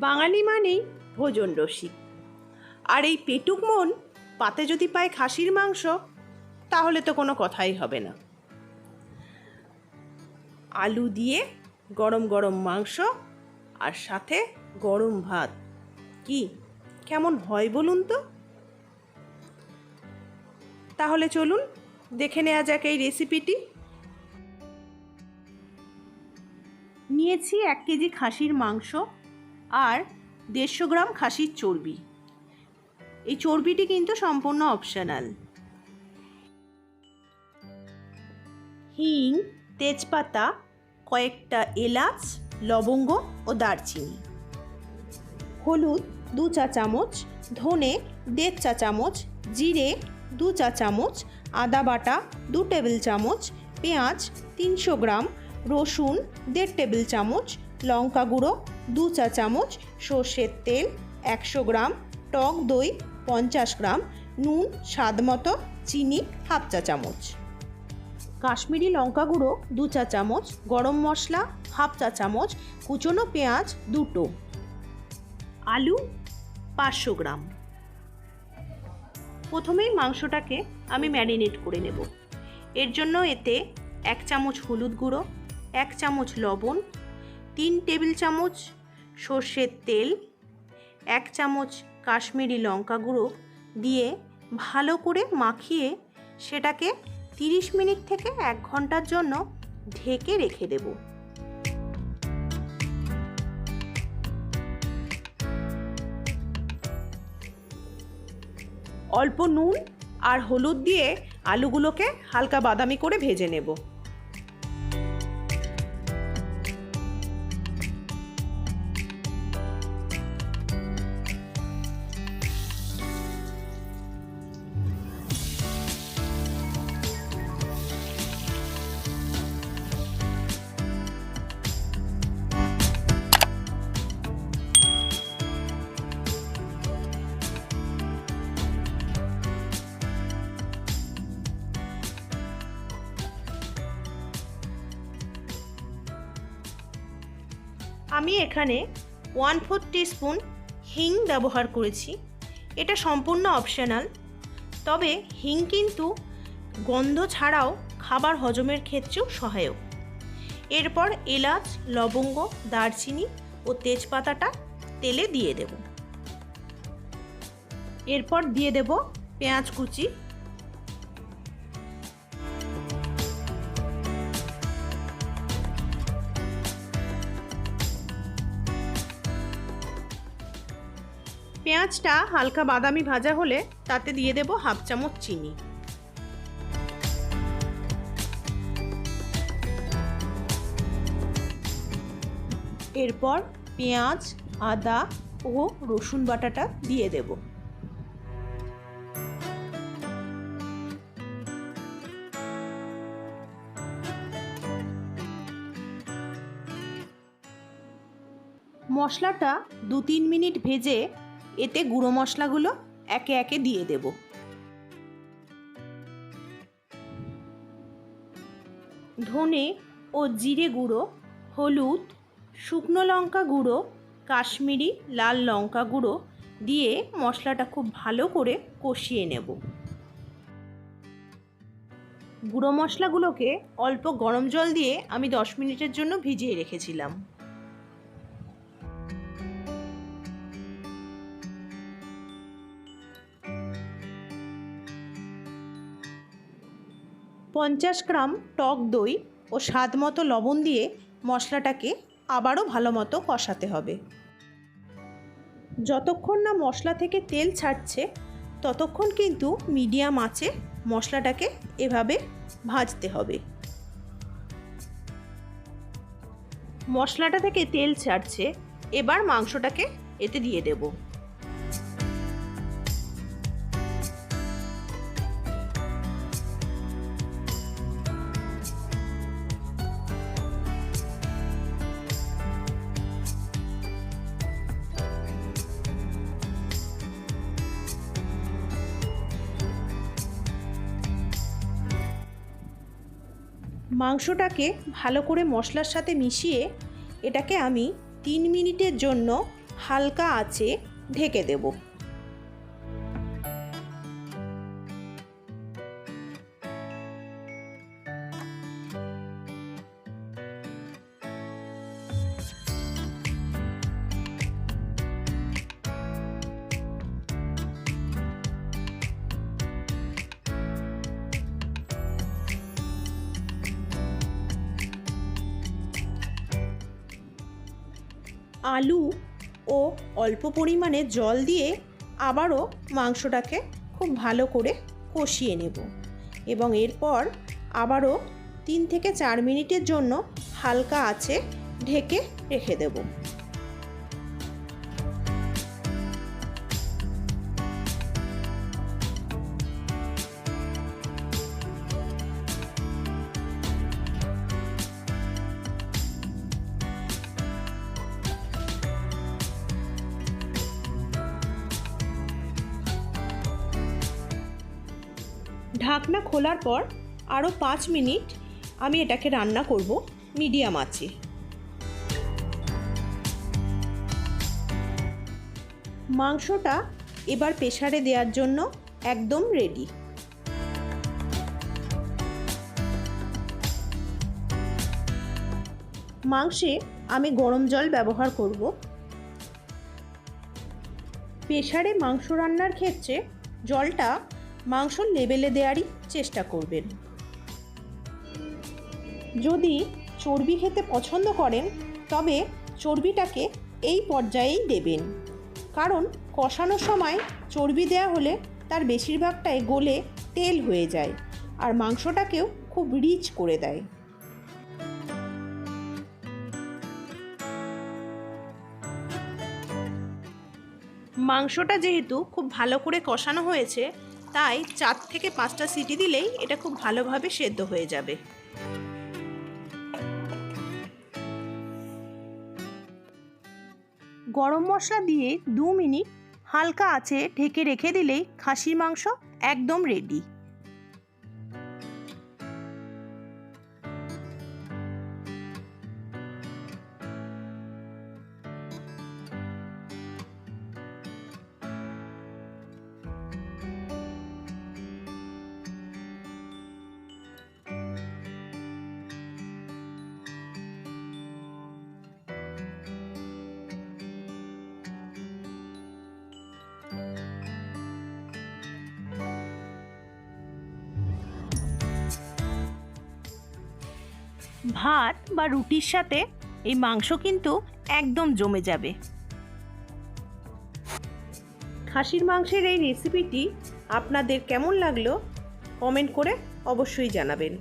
বাঙালি মানেই ভোজন রসিক। আর এই পেটুক মন পাতে যদি পায় খাসির মাংস, তাহলে তো কোনো কথাই হবে না। আলু দিয়ে গরম গরম মাংস আর সাথে গরম ভাত। কি, কেমন হয় বলুন তো? তাহলে চলুন, দেখে নেওয়া যাক এই রেসিপিটি নিয়েছি এক কেজি খাসির মাংস আর দেড়শো গ্রাম খাসির চর্বি। এই চর্বিটি কিন্তু সম্পূর্ণ অপশনাল হিং, তেজপাতা, কয়েকটা এলাচ, লবঙ্গ ও দারচিনি। হলুদ দু চা চামচ, ধনে দেড় চা চামচ, জিরে দু চা চামচ, আদা বাটা দু টেবিল চামচ, পেঁয়াজ তিনশো গ্রাম, রসুন দেড় টেবিল চামচ, লঙ্কা গুঁড়ো দু চা চামচ সর্ষের তেল, একশো গ্রাম টক দই, পঞ্চাশ গ্রাম নুন, স্বাদ মতো চিনি, হাফ চা চামচ। কাশ্মীরি লঙ্কা গুঁড়ো দু চা চামচ, গরম মশলা হাফ চা চামচ, কুচনো পেঁয়াজ দুটো। আলু পাঁচশো গ্রাম। প্রথমেই মাংসটাকে আমি ম্যারিনেট করে নেব। এর জন্য এতে এক চামচ হলুদ গুঁড়ো, এক চামচ লবণ তিন টেবিল চামচ সর্ষের তেল, এক চামচ কাশ্মীরি লঙ্কা গুঁড়ো দিয়ে ভালো করে মাখিয়ে সেটাকে তিরিশ মিনিট থেকে এক ঘণ্টার জন্য ঢেকে রেখে দেব। অল্প নুন আর হলুদ দিয়ে আলুগুলোকে হালকা বাদামি করে ভেজে নেব। আমি এখানে ওয়ান ফোর স্পুন হিং ব্যবহার করেছি। এটা সম্পূর্ণ অপশনাল তবে হিং কিন্তু গন্ধ ছাড়াও খাবার হজমের ক্ষেত্রেও সহায়ক। এরপর এলাচ, লবঙ্গ, দারচিনি ও তেজপাতাটা তেলে দিয়ে দেব। এরপর দিয়ে দেব পেঁয়াজ কুচি। পেঁয়াজটা হালকা বাদামি ভাজা হলে তাতে দিয়ে দেব হাফ চামচ চিনি। এরপর পেঁয়াজ, আদা ও রসুন বাটাটা দিয়ে দেব। মশলাটা দু তিন মিনিট ভেজে এতে গুঁড়ো মশলাগুলো একে একে দিয়ে দেব। ধনে ও জিরে গুঁড়ো, হলুদ, শুকনো লঙ্কা গুঁড়ো, কাশ্মীরি লাল লঙ্কা গুঁড়ো দিয়ে মশলাটা খুব ভালো করে কষিয়ে নেব। গুঁড়ো মশলাগুলোকে অল্প গরম জল দিয়ে আমি দশ মিনিটের জন্য ভিজিয়ে রেখেছিলাম। পঞ্চাশ গ্রাম টক দই ও স্বাদ মতো লবণ দিয়ে মশলাটাকে আবারও ভালো মতো কষাতে হবে। যতক্ষণ না মশলা থেকে তেল ছাড়ছে, ততক্ষণ কিন্তু মিডিয়াম আঁচে মশলাটাকে এভাবে ভাজতে হবে। মশলাটা থেকে তেল ছাড়ছে, এবার মাংসটাকে এতে দিয়ে দেবো। মাংসটাকে ভালো করে মশলার সাথে মিশিয়ে এটাকে আমি তিন মিনিটের জন্য হালকা আঁচে ঢেকে দেব। আলু ও অল্প পরিমাণে জল দিয়ে আবারও মাংসটাকে খুব ভালো করে কষিয়ে নেব এবং এরপর আবারও তিন থেকে চার মিনিটের জন্য হালকা আছে ঢেকে রেখে দেব। ঢাকনা খোলার পর আরও পাঁচ মিনিট আমি এটাকে রান্না করব মিডিয়াম আঁচে। মাংসটা এবার প্রেশারে দেওয়ার জন্য একদম রেডি মাংসে আমি গরম জল ব্যবহার করব। প্রেশারে মাংস রান্নার ক্ষেত্রে জলটা মাংসর লেবেলে দেওয়ারই চেষ্টা করবেন। যদি চর্বি খেতে পছন্দ করেন, তবে চর্বিটাকে এই পর্যায়েই দেবেন। কারণ কষানোর সময় চর্বি দেওয়া হলে তার বেশিরভাগটাই গলে তেল হয়ে যায় আর মাংসটাকেও খুব রিচ করে দেয়। মাংসটা যেহেতু খুব ভালো করে কষানো হয়েছে তাই চার থেকে পাঁচটা সিটি দিলেই এটা খুব ভালোভাবে সেদ্ধ হয়ে যাবে। গরম মশলা দিয়ে দু মিনিট হালকা আছে ঢেকে রেখে দিলেই খাসির মাংস একদম রেডি ভাত বা রুটির সাথে এই মাংস কিন্তু একদম জমে যাবে। খাসির মাংসের এই রেসিপিটি আপনাদের কেমন লাগল? কমেন্ট করে অবশ্যই জানাবেন।